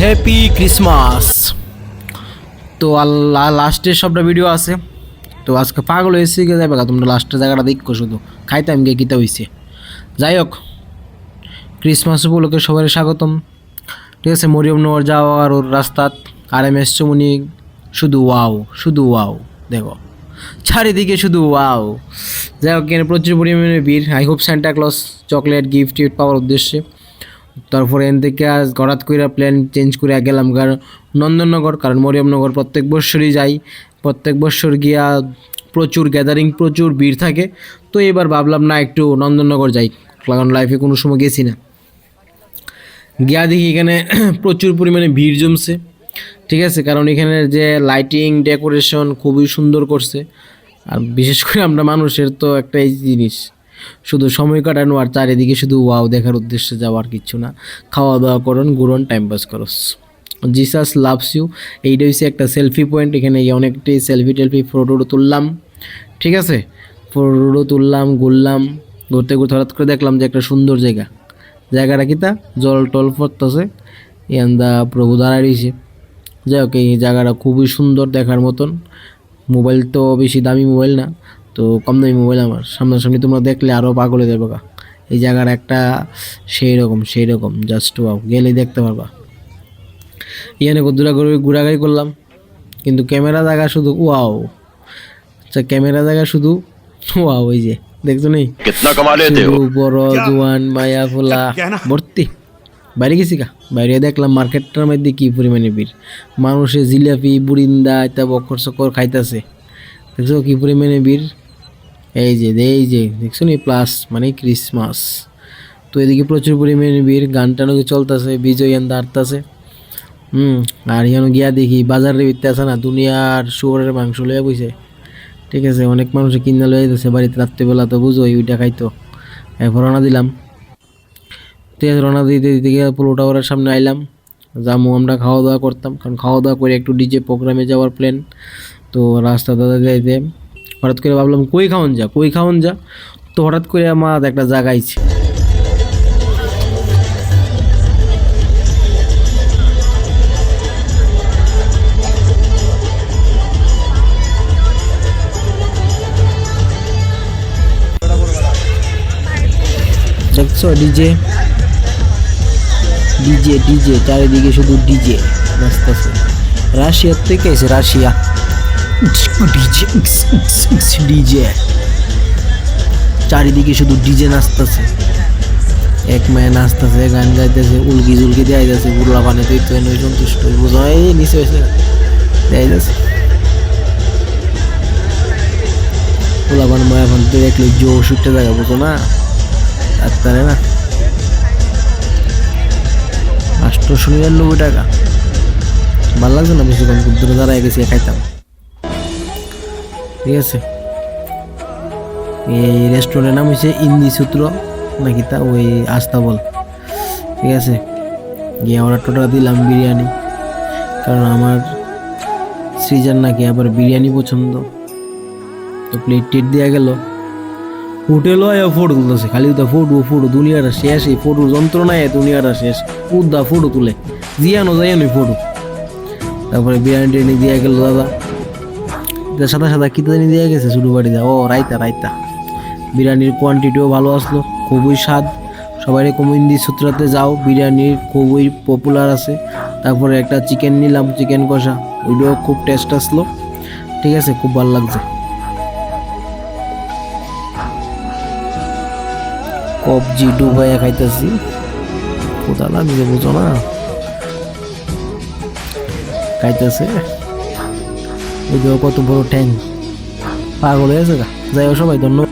Happy Christmas তো আল্লাহ লাস্টের সবটা ভিডিও আছে। তো আজকে পাগল হয়েছে গিয়ে যাবে তোমরা লাস্টের জায়গাটা দেখো শুধু। খাইতাম গিয়ে কিতা হয়েছে যাই হোক ক্রিসমাস উপলক্ষে সবাই স্বাগতম। ঠিক আছে মরিয়মনগর যাওয়ার ওর রাস্তাত আর এম এস চমুনি, শুধু ওয়াও শুধু ওয়াও দেখো। চারিদিকে শুধু ওয়াও যাই হোক এখানে প্রচুর পরিমাণে ভিড়। I hope Santa Claus chocolate gift টিফট পাওয়ার উদ্দেশ্যে। তারপরে এন থেকে আজ হঠাৎ করে প্ল্যান চেঞ্জ করে গেলাম কারণ নন্দননগর, কারণ মরিয়মনগর প্রত্যেক বৎসরই যাই। প্রত্যেক বৎসর গিয়া প্রচুর গ্যাদারিং প্রচুর ভিড় থাকে। তো এবার ভাবলাম, না, একটু নন্দননগর যাই। কারণ লাইফে কোনো সময় গেছি না। গিয়া দেখি এখানে প্রচুর পরিমাণে ভিড় জমছে। ঠিক আছে? কারণ এখানে যে লাইটিং ডেকোরেশন খুবই সুন্দর করছে। আর বিশেষ করে আমরা মানুষের তো একটাই জিনিস। শুধু সময় কাটানো আর চারিদিকে শুধু ওয়াও দেখার উদ্দেশ্যে যাওয়ার কিচ্ছু না। খাওয়া দাওয়া করুন ঘুরন টাইম পাস করস জিসাস লাভস ইউ এইটা হচ্ছে একটা সেলফি পয়েন্ট এখানে গিয়ে অনেকটাই সেলফি টেলফি ফটো তুললাম। ঠিক আছে? ফটো তুললাম, ঘুরলাম, ঘুরতে ঘুরতে হঠাৎ করে দেখলাম যে একটা সুন্দর জায়গা। জায়গাটা কি তা? জল টল পড়তেছে। দা প্রভু দাঁড়ায় রয়েছে যাই হোক, এই জায়গাটা খুবই সুন্দর দেখার মতন। মোবাইল তো বেশি দামি মোবাইল না। তো কম দামি মোবাইল আমার। সামনাসামনি তোমরা দেখলে আরও পাগলে হয়ে গা। এই জায়গার একটা সেই রকম সেই রকম জাস্ট ওয়াও গেলেই দেখতে পারবা। ইয়ানে দূরা করে ঘোরাঘুরি করলাম কিন্তু ক্যামেরা জায়গা শুধু ওয়াও আচ্ছা ক্যামেরা জায়গা শুধু ওয়াও ওই যে দেখছ নি? বড় জোয়ান মায়া ফোলা ভর্তি। বাইরে গেছি কা বাইরে দেখলাম মার্কেটটার মধ্যে কি পরিমাণে ভিড়। মানুষে জিলাপি বুরিন্দা এটা বকর সকর খাইতেছে। দেখছ কি পরিমাণে ভিড়? এই যে এই যে, দেখছ নি? প্লাস মানে ক্রিসমাস তো এদিকে প্রচুর পরিমাণে ভিড়, গান টানো চলতেছে, বিজয় এন দাঁড়তাছে হুম, আর এখানে গিয়া দেখি বাজারে বিকতে আছে না, দুনিয়ার শুয়োরের মাংস লইয়া বইছে। ঠিক আছে, অনেক মানুষ কিনা লয়ে যাচ্ছে বাড়িতে রাত্রেবেলা তো বুঝো ওইটা খাইতো। এরপর রওনা দিলাম। আছে রওনা দিতে দিতে গিয়ে পোলো টাওয়ারের সামনে আইলাম। যামু, আমরা খাওয়া দাওয়া করতাম, কারণ খাওয়া দাওয়া করে একটু ডিজে প্রোগ্রামে যাওয়ার প্ল্যান তো রাস্তা দাদা যাইতে হঠাৎ করে ভাবলাম, কই খাওয়ান যা, কই খাওয়ান যা। তো হঠাৎ করে আমার একটা জায়গা আইছে। দেখছ, ডিজে? ডিজে ডিজে, চারিদিকে শুধু ডিজে। নাচতেছে। রাশিয়ার থেকে এসে রাশিয়া। ডিজে চারিদিকে শুধু ডিজে নাচতেছে। এক মায়ে নাচতেছে, গান গাইতেছে, উলকি জুলকি দেওয়া যাচ্ছে বুড়লা পানে সন্তুষ্ট বুঝো নিচে হয়েছে দেওয়া যাচ্ছে মায়া দেখলে জো সুটে জায়গা বুঝো না? ডাক্তারে না? আটশোশো নিরানব্বই টাকা। ভালো লাগছে না বেশিক্ষণ? দূরে দাঁড়ায় গেছি, খাইতাম। ঠিক আছে। এই রেস্টুরেন্টের নাম হচ্ছে ইন্দি সূত্র নাকি তা ওই আস্তাবল ঠিক আছে। গিয়ে আমরা টোটাল দিলাম বিরিয়ানি। কারণ আমার সৃজার নাকি আবার বিরিয়ানি পছন্দ। তো প্লেট টেট দেওয়া গেল। হোটেল হয় ফটো তুলতেছে। খালি তো ফটো ফটো দুনিয়াটা শেষ। এই ফটো যন্ত্রণায় দুনিয়াটা শেষ। উদ্দা ফটো তুলে। জিয়ানো যাইয়ানো ফটো তারপরে বিরিয়ানি টিরিয়ানি দিয়ে গেল দাদা। সাদা সাদা কী জানি দিয়ে গেছে শুরু বাড়ি ও, রাইতা রাইতা। বিরিয়ানির কোয়ান্টিটিও ভালো আসলো, খুবই স্বাদ। সবাই কমিন্দি সূত্রাতে যাও, বিরিয়ানির খুবই পপুলার আছে। তারপরে একটা চিকেন নিলাম চিকেন কষা। ওইটাও খুব টেস্ট আসলো। ঠিক আছে, খুব ভালো লাগছে। কবজি ডুবাইয়া খাইতেছি। কোথা না নিজে বুঝো না। খাইতেছে। ওই দেখো কত বড় ট্যাঙ্ক পাগল হয়েছে গা। যাই সবাই ধন্যবাদ